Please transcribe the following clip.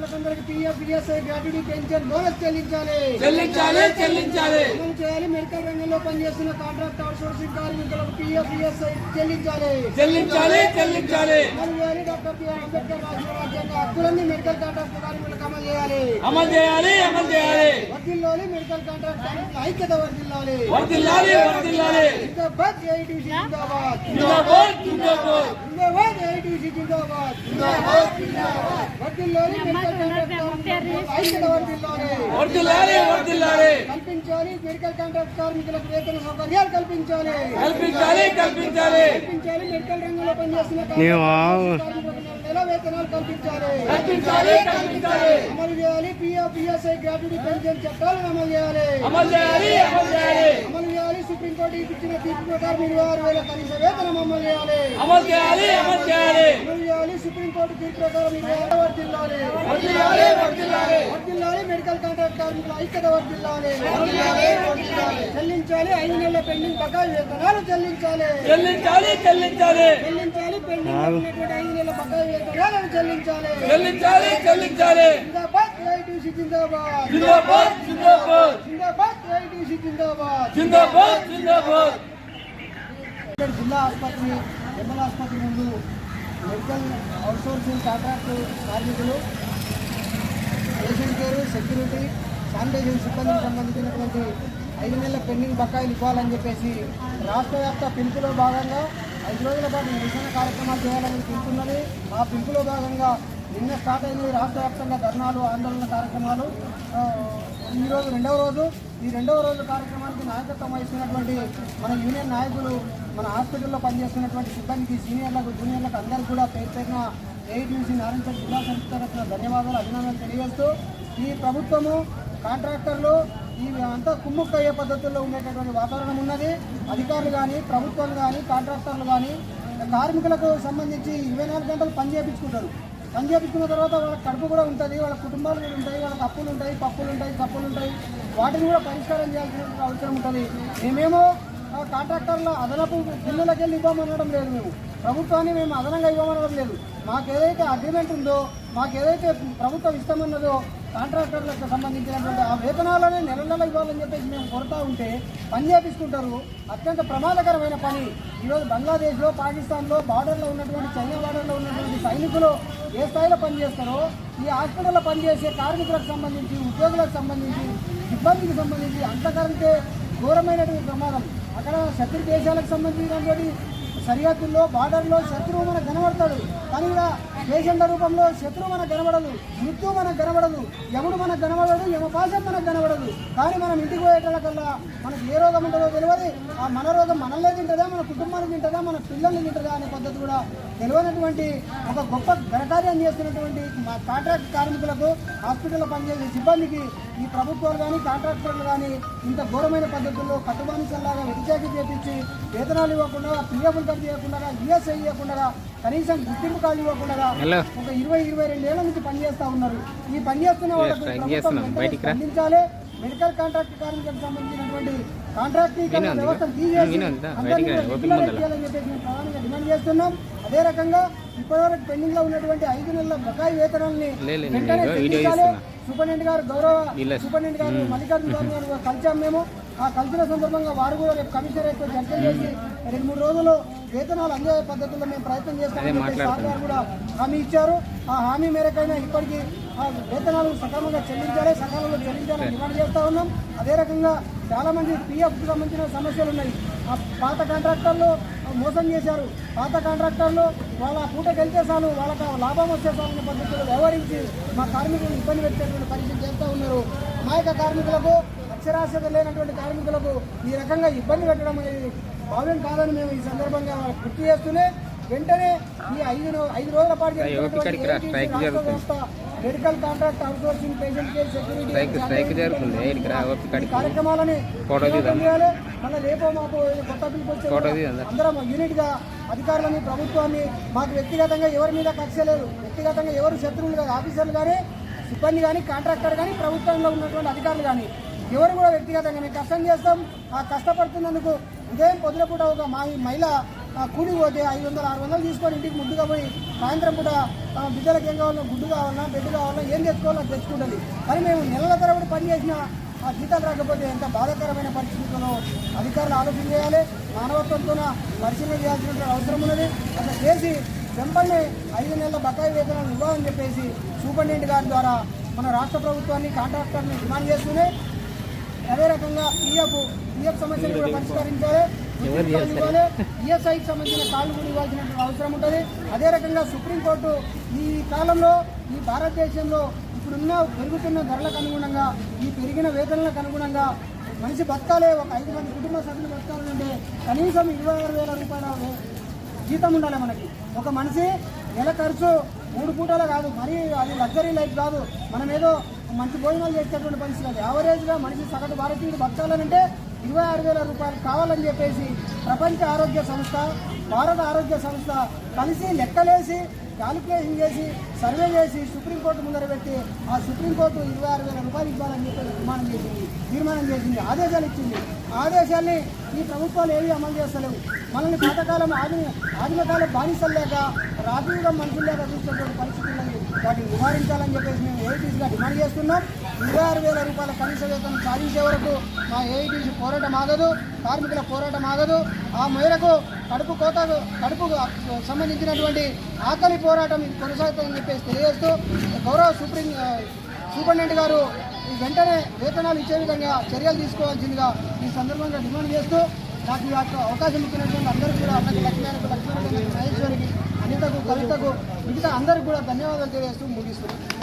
Gratuity pension bonus చెల్లించాలి. చెల్లించాలి చెల్లించాలి. అమలు చేయాలి? మెడికల్ రంగంలో పనిచేస్తున్న కాంట్రాక్ట్ అవుట్సోర్సింగ్ కార్మికులకు పిఎఫ్ ఈఎస్ఐ చెల్లించాలి. చెల్లించాలి చెల్లించాలి. అమలు చేయాలి డాక్టర్ బిఆర్ అంబేద్కర్ రాసిన రాజ్యాంగ హక్కులన్నీ మెడికల్ కాంట్రాక్ట్ కార్మికులకు అమలు చేయాలి. అమలు చేయాలి అమలు చేయాలి. వర్దిల్లాలి మెడికల్ కాంట్రాక్ట్ కార్మికుల ఐక్యత వర్దిల్లాలి. వర్దిల్లాలి వర్దిల్లాలి. జిందాబాద్ ఏఐటీసీ జిందాబాద్. జిందాబాద్ జిందాబాద్. జిందాబాద్. జిందాబాద్. వర్దిల్లాలి వర్దిల్లాలి వర్దిల్లాలి కల్పించాలి మెడికల్ కాంట్రాక్ట్ కార్మికులకు వేతన సౌకర్యాలు కల్పించాలి కల్పించాలి. కల్పించాలి కల్పించాలి. మెడికల్ రంగంలో పనిచేస్తున్న కార్మికులకు నెల వేతనాలు కల్పించాలి? కల్పించాలి కల్పించాలి. అమలు చేయాలి. పిఎఫ్ పిఎస్ఐ గ్రాట్యుటీ పెన్షన్ చట్టాలను అమలు చేయాలి. అమలు చేయాలి అమలు చేయాలి. అమలు చేయాలి. సుప్రీంకోర్టు ఇచ్చిన తీర్పు ప్రకారం ఇరవై ఆరు వేల కనీస వేతనం అమలు చేయాలి. అమలు చేయాలి అమలు చేయాలి. అమలు చేయాలి. సుప్రీంకోర్టు తీర్పు ప్రకారం ఇరవై ఆరు వర్దిల్లాలి వర్దిల్లాలి వర్దిల్లాలి మెడికల్ కాంట్రాక్ట్ కార్మికుల ఐక్యత వర్దిల్లాలి చెల్లించాలి. ఐదు నెలల పెండింగ్ బకాయి వేతనాలు చెల్లించాలి. చెల్లించాలి చెల్లించాలి. చెల్లించాలి. చెల్లించాలి? చెల్లించాలి చెల్లించాలి. జిందాబాద్ ఏఐటీసీ జిందాబాద్. జిందాబాద్ జిందాబాద్. జిందాబాద్ ఏఐటీసీ జిందాబాద్. జిందాబాద్ జిందాబాద్. ఇక్కడ జిల్లా ఆసుపత్రి జనరల్ ఆసుపత్రి ముందు మెడికల్ అవుట్సోర్సింగ్ కాంట్రాక్ట్ కార్మికులు పేషెంట్ కేర్ సెక్యూరిటీ శానిటైజేషన్ సిబ్బందికి సంబంధించినటువంటి ఐదు నెలల పెండింగ్ బకాయిలు ఇవ్వాలని చెప్పేసి రాష్ట్ర వ్యాప్త పిలుపులో భాగంగా ఐదు రోజుల పాటు నిరసన కార్యక్రమాలు చేయాలని పిలుపున్నది ఆ పిలుపులో భాగంగా నిన్న స్టార్ట్ అయింది రాష్ట్ర వ్యాప్తంగా ధర్నాలు ఆందోళన కార్యక్రమాలు. ఈరోజు రెండవ రోజు. ఈ రెండవ రోజు కార్యక్రమానికి నాయకత్వం వహిస్తున్నటువంటి మన యూనియన్ నాయకులు మన హాస్పిటల్లో పనిచేస్తున్నటువంటి సిబ్బందికి సీనియర్లకు జూనియర్లకు అందరికీ కూడా పేరు పేరున ఏఐటీసీ నారాయణ జిల్లా సంస్థ ధన్యవాదాలు అభినందనలు తెలియజేస్తూ ఈ ప్రభుత్వము కాంట్రాక్టర్లు ఇవి అంతా కుమ్ముక్క అయ్యే పద్ధతుల్లో ఉండేటటువంటి వాతావరణం ఉన్నది. అధికారులు కానీ ప్రభుత్వాలు కానీ కాంట్రాక్టర్లు కానీ కార్మికులకు సంబంధించి ఇరవై నాలుగు గంటలు పని చేయించుకుంటారు పని చేయించుకున్న తర్వాత వాళ్ళ కడుపు కూడా ఉంటుంది వాళ్ళ కుటుంబాలు కూడా ఉంటాయి వాళ్ళకి అప్పులు ఉంటాయి పప్పులు ఉంటాయి తప్పులు ఉంటాయి. వాటిని కూడా పరిష్కారం చేయాల్సిన అవసరం ఉంటుంది. మేమేమో కాంట్రాక్టర్ల అదనపు బిల్లులకి వెళ్ళి ఇవ్వమనడం లేదు మేము. ప్రభుత్వాన్ని మేము అదనంగా ఇవ్వమనడం లేదు. మాకు ఏదైతే అగ్రిమెంట్ ఉందో మాకు ఏదైతే ప్రభుత్వం ఇస్తామన్నదో కాంట్రాక్టర్లకు సంబంధించినటువంటి ఆ వేతనాలనే నెల నెల ఇవ్వాలని చెప్పేసి మేము కొరత ఉంటే పని చేపిస్తుంటారు. అత్యంత ప్రమాదకరమైన పని. ఈరోజు బంగ్లాదేశ్లో పాకిస్తాన్లో బార్డర్లో ఉన్నటువంటి చైనా బార్డర్లో ఉన్నటువంటి సైనికులు ఏ స్థాయిలో పనిచేస్తారో ఈ హాస్పిటల్లో పనిచేసే కార్మికులకు సంబంధించి ఉద్యోగులకు సంబంధించి సిబ్బందికి సంబంధించి అంతకంటే ఘోరమైనటువంటి ప్రమాదం. అక్కడ శత్రు దేశాలకు సంబంధించినటువంటి సరిహద్దుల్లో బార్డర్లో శత్రువు మనకు కనబడతాడు. కానీ ఇలా పేషెంట్ రూపంలో శత్రువు మనకు కనబడదు మృత్యు మనకు కనబడదు యముడు మనకు కనబడదు యమపాశం మనకు కనబడదు. కానీ మనం ఇంటికి పోయేటోళ్ళకల్లా మనకి ఏ రోగం ఉంటుందో తెలియదు. ఆ మన రోగం మనల్నే తింటుందా మన కుటుంబాన్ని తింటుందా మన పిల్లల్ని తింటుందా అనే పద్ధతి కూడా తెలియనటువంటి ఒక గొప్ప ఘనకార్యం చేస్తున్నటువంటి మా కాంట్రాక్ట్ కార్మికులకు హాస్పిటల్లో పనిచేసే సిబ్బందికి ఈ ప్రభుత్వాలు కానీ కాంట్రాక్టర్లు కానీ ఇంత ఘోరమైన పద్ధతుల్లో కట్టుబానిసల్లాగా వెతిచాకి చేపించి వేతనాలు ఇవ్వకుండా పిఎఫ్లు కట్ చేయకుండా ఈఎస్ఐ ఇవ్వకుండా కనీసం గుర్తింపు కార్డు ఇవ్వకుండా ఒక ఇరవై ఇరవై రెండు ఏళ్ళ నుంచి పనిచేస్తా ఉన్నారు. ఈ పనిచేస్తున్న వాళ్ళకు స్పందించాలి? మెడికల్ కాంట్రాక్ట్ కార్మికులకు సంబంధించినటువంటి కాంట్రాక్టీకరణ వ్యవస్థను తీసేసి అందరినీ కూడా రెగ్యులర్ చేయాలని చెప్పేసి మేము ప్రధానంగా డిమాండ్ చేస్తున్నాం. అదే రకంగా ఇప్పటివరకు పెండింగ్లో ఉన్నటువంటి ఐదు నెలల బకాయి వేతనాలని వెంటనే చెల్లించాలి. సూపరింటెండెంట్ గారు గౌరవ సూపరింటెండెంట్ గారు మల్లికార్జున గారు గారు కలిసాం మేము. ఆ కలిసిన సందర్భంగా వారు కూడా రేపు కమిషనరేట్తో చర్చ చేసి రెండు మూడు రోజులు వేతనాలు అందే పద్ధతుల్లో మేము ప్రయత్నం చేస్తామని చెప్పి సార్ గారు కూడా హామీ ఇచ్చారు. ఆ హామీ మేరకైనా ఇప్పటికీ వేతనాలు సకాలంగా చెల్లించాలి సకాలంలో చెల్లించాలని డిమాండ్ చేస్తా ఉన్నాం. అదే రకంగా చాలా మంది పిఎఫ్ సంబంధించిన సమస్యలు ఉన్నాయి. ఆ పాత కాంట్రాక్టర్లు మోసం చేశారు. పాత కాంట్రాక్టర్లు వాళ్ళ పూటకి వెళ్తే చాలు వాళ్ళకి లాభం వచ్చే చాలనే పద్ధతిలో వ్యవహరించి మా కార్మికులను ఇబ్బంది పెట్టేటువంటి పరిస్థితి చేస్తూ ఉన్నారు. అమాయక కార్మికులకు అక్షరాస్యత లేనటువంటి కార్మికులకు ఈ రకంగా ఇబ్బంది పెట్టడం అనేది భావ్యం కాదని మేము ఈ సందర్భంగా గుర్తు చేస్తూనే వెంటనే ఈ ఐదు ఐదు రోజుల పాటు medical contract outsourcing patient care security కార్యక్రమాలని మళ్ళీ రేపో మాకు కొత్త పిలుపు వచ్చే. అందరం యూనిట్గా అధికారులని ప్రభుత్వాన్ని మాకు వ్యక్తిగతంగా ఎవరి మీద కక్ష లేదు. వ్యక్తిగతంగా ఎవరు శత్రువులు కాదు ఆఫీసర్లు కానీ సిబ్బంది కానీ కాంట్రాక్టర్ కానీ ప్రభుత్వంలో ఉన్నటువంటి అధికారులు కానీ ఎవరు కూడా వ్యక్తిగతంగా మేము కష్టం చేస్తాం. ఆ కష్టపడుతున్నందుకు ఉదయం పొద్దున పూట ఒక మా మహిళ ఆ, కూలికి పోతే ఐదు వందలు ఆరు వందలు తీసుకొని ఇంటికి ముద్దుగా పోయి సాయంత్రం పూట బిడ్డలకు ఏం కావాలన్నా గుడ్డు కావాలన్నా బెడ్ కావాలన్నా ఏం తెచ్చుకోవాలన్నా తెచ్చుకుంటుంది. కానీ మేము నెలల తరబడి పని చేసిన ఆ జీతాలు రాకపోతే ఎంత బాధాకరమైన పరిస్థితుల్లో అధికారులు ఆలోచన చేయాలి మానవత్వంతో పరిశీలన చేయాల్సినటువంటి అవసరం ఉన్నది. అట్లా చేసి వెంపల్ని ఐదు నెలల బకాయి వేతనాలు ఇవ్వాలని చెప్పేసి సూపరింటెండెంట్ గారి ద్వారా మన రాష్ట్ర ప్రభుత్వాన్ని కాంట్రాక్టర్ని డిమాండ్ చేస్తూనే అదే రకంగా పిఎఫ్ పిఎఫ్ సమస్యను కూడా పరిష్కరించాలి. ఇవ్వాలి ఈఎస్ఐకి సంబంధించిన కాళ్ళు కూడా ఇవ్వాల్సిన అవసరం ఉంటుంది. అదే రకంగా సుప్రీంకోర్టు ఈ కాలంలో ఈ భారతదేశంలో ఇప్పుడున్న పెరుగుతున్న ధరలకు అనుగుణంగా ఈ పెరిగిన వేతనాలకు అనుగుణంగా మనిషి బతకాలే ఒక ఐదు మంది కుటుంబ సభ్యులు బతకాలంటే కనీసం ఇరవై ఆరు వేల రూపాయల జీతం ఉండాలి మనకి. ఒక మనిషి నెల ఖర్చు మూడు పూటలు కాదు మరీ అది లగ్జరీ లైఫ్ కాదు. మనం ఏదో మంచి భోజనాలు చేసేటువంటి పరిస్థితి కాదు. యావరేజ్గా మనిషి సగటు భారతీయుడు బతకాలనంటే ఇరవై ఆరు వేల రూపాయలు కావాలని చెప్పేసి ప్రపంచ ఆరోగ్య సంస్థ భారత ఆరోగ్య సంస్థ కలిసి లెక్కలేసి క్యాలిక్యులేషన్ చేసి సర్వే చేసి సుప్రీంకోర్టు ముందర పెట్టి ఆ సుప్రీంకోర్టు ఇరవై ఆరు వేల రూపాయలు ఇవ్వాలని చెప్పి తీర్మానం చేసింది. తీర్మానం చేసింది. ఆదేశాలు ఇచ్చింది. ఆదేశాన్ని ఈ ప్రభుత్వాలు ఏవి అమలు చేస్తలేవు. మనల్ని పాతకాలం ఆది ఆదిమకాలం బానిసలు లేక రాజీవ్గా మనుషులు లేక చూసినటువంటి పరిస్థితులను వాటిని నివారించాలని చెప్పేసి మేము ఏఐటీసీగా డిమాండ్ చేస్తున్నాం. ఇరవై ఆరు వేల రూపాయల కనీస వేతనం సాధించే వరకు మా ఏఐటీసీ పోరాటం ఆగదు కార్మికుల పోరాటం ఆగదు. ఆ మేరకు కడుపు కోత కడుపు సంబంధించినటువంటి ఆకలి పోరాటం ఇది కొనసాగుతుందని చెప్పేసి తెలియజేస్తూ గౌరవ సుప్రీం సూపరింటెండెంట్ గారు వెంటనే వేతనాలు ఇచ్చే విధంగా చర్యలు తీసుకోవాల్సిందిగా ఈ సందర్భంగా డిమాండ్ చేస్తూ నాకు ఈ అవకాశం ఇచ్చినటువంటి అందరికీ కూడా అన్నకి లక్ష్మీ లక్ష్మీ మహేశ్వరికి అనితకు కవితకు మిగతా అందరికి కూడా ధన్యవాదాలు తెలియజేస్తూ ముగిస్తున్నాను.